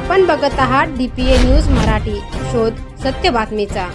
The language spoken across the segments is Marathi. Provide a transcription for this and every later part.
आपण बघत आहात डीपीए न्यूज मराठी. शोध सत्य बातमीचा.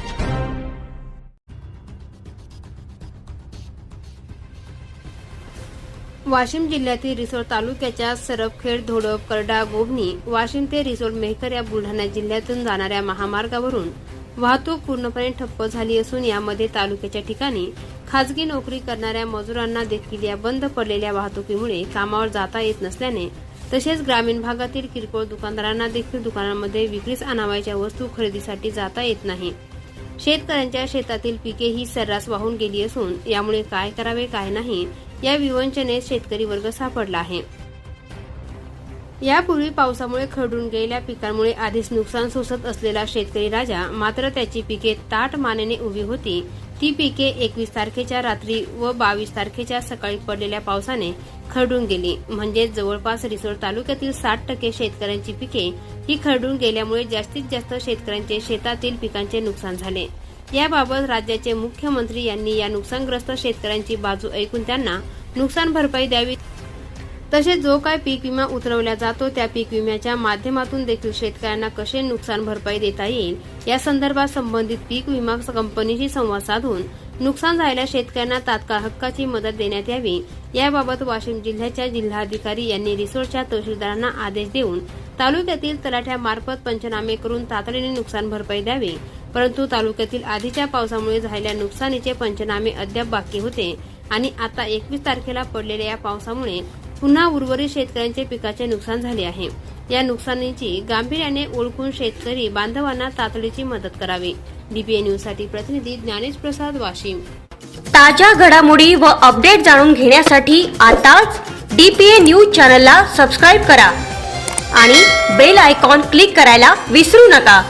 वाशिम जिल्ह्यातील रिसोड तालुक्याच्या सरपखेड धोडप करडा गोभणी वाशिम ते रिसोड मेहकर या बुलढाणा जिल्ह्यातून जाणाऱ्या महामार्गावरून वाहतूक पूर्णपणे ठप्प झाली असून यामध्ये तालुक्याच्या ठिकाणी खासगी नोकरी करणाऱ्या मजुरांना देखील या बंद पडलेल्या वाहतुकीमुळे कामावर जाता येत नसल्याने तसेच ग्रामीण भागातील किरकोळ दुकानदारांना देखील दुकानांमध्ये विक्रीस आणावायच्या वस्तू खरेदीसाठी जाता येत नाही. शेतकऱ्यांच्या शेतातील पिके ही सर्रास वाहून गेली असून यामुळे काय करावे काय नाही या विवंचनेत शेतकरी वर्ग सापडला आहे. यापूर्वी पावसामुळे खरडून गेलेल्या पिकांमुळे आधीच नुकसान सोसत असलेला शेतकरी राजा मात्र त्याची पिके ताट मानेने उभी होती. ती पिके एकवीस तारखेच्या रात्री व बावीस तारखेच्या सकाळी पडलेल्या पावसाने खरडून गेली. म्हणजे जवळपास रिसोड तालुक्यातील साठ टक्के शेतकऱ्यांची पिके ही खरडून गेल्यामुळे जास्तीत जास्त शेतकऱ्यांचे शेतातील पिकांचे नुकसान झाले. याबाबत राज्याचे मुख्यमंत्री यांनी या नुकसानग्रस्त शेतकऱ्यांची बाजू ऐकून त्यांना नुकसान भरपाई द्यावी तसेच जो काय पीक विमा उतरवला जातो त्या पीक विम्याच्या माध्यमातून देखील शेतकऱ्यांना कसे नुकसान भरपाई देता येईल या संदर्भात संबंधित पीक विमा कंपनीशी संवाद साधून नुकसान झालेल्या शेतकऱ्यांना तात्काळ हक्काची मदत देण्यात यावी. याबाबत वाशिम जिल्ह्याच्या जिल्हाधिकारी यांनी रिसोडच्या तहसीलदारांना आदेश देऊन तालुक्यातील तलाठ्यामार्फत पंचनामे करून तातडीने नुकसान भरपाई द्यावी. परंतु तालुक्यातील आधीच्या पावसामुळे झालेल्या नुकसानीचे पंचनामे अद्याप बाकी होते आणि आता एकवीस तारखेला पडलेल्या या पावसामुळे पुन्हा उर्वरित शेतकऱ्यांचे पिकाचे नुकसान झाले आहे. या नुकसानीची गांभीर्याने ओळखून शेतकरी बांधवांना तातडीची मदत करावी. डीपीए न्यूजसाठी प्रतिनिधी ज्ञानेश प्रसाद वाशिम. ताज्या घडामोडी व अपडेट जाणून घेण्यासाठी आताच डीपीए न्यूज चॅनलला सबस्क्राईब करा आणि बेल आयकॉन क्लिक करायला विसरू नका.